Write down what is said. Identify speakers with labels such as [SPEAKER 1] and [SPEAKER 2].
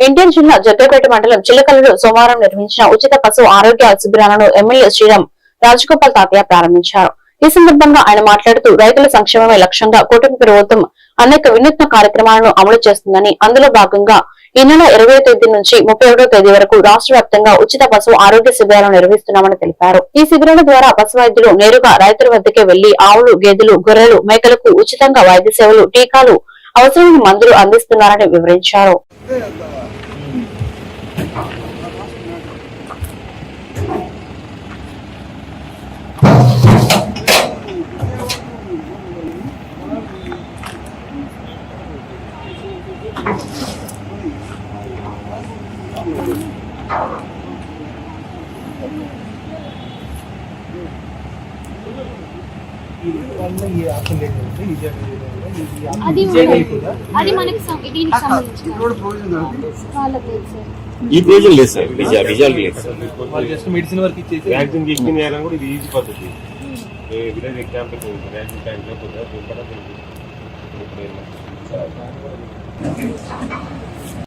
[SPEAKER 1] ఎన్టీఆర్ జిల్లా జగ్గపేట మండలం చిల్లకల్లులో సోమవారం నిర్వహించిన ఉచిత పశు ఆరోగ్య శిబిరాలను ఎమ్మెల్యే శ్రీరామ్ రాజగోపాల్ తాతయ్య ప్రారంభించారు. ఈ సందర్భంగా ఆయన మాట్లాడుతూ రైతుల సంక్షేమమే లక్ష్యంగా కూటమి ప్రభుత్వం అనేక వినూత్న కార్యక్రమాలను అమలు చేస్తుందని అందులో భాగంగా ఈ నెల ఇరవై తేదీ నుంచి ముప్పై ఒకటో తేదీ వరకు రాష్ట్ర వ్యాప్తంగా ఉచిత పశు ఆరోగ్య శిబిరాలను నిర్వహిస్తున్నామని తెలిపారు. ఈ శిబిరాల ద్వారా పశు వైద్యులు నేరుగా రైతుల వద్దకే వెళ్ళి ఆవులు గేదెలు గొర్రెలు మేకలకు ఉచితంగా వైద్య సేవలు టీకాలు అవసరమైన మందులు అందిస్తున్నారని వివరించారు.
[SPEAKER 2] అది అది మనకి సం- దీనికి సంబంధించిన వాళ్ళకి తెలుసు
[SPEAKER 3] ఈ ప్రయోజనం లేదు సార్ విజయ విజయాలు లేదు సార్
[SPEAKER 4] వాళ్ళు జస్ట్ మెడిసిన్ వరకు ఇచ్చేసి
[SPEAKER 3] వ్యాక్సిన్ తీసుకుని వేయడం కూడా ఇది ఈజీ పద్ధతి a village camp vaccine time లేకపోతే Thank you.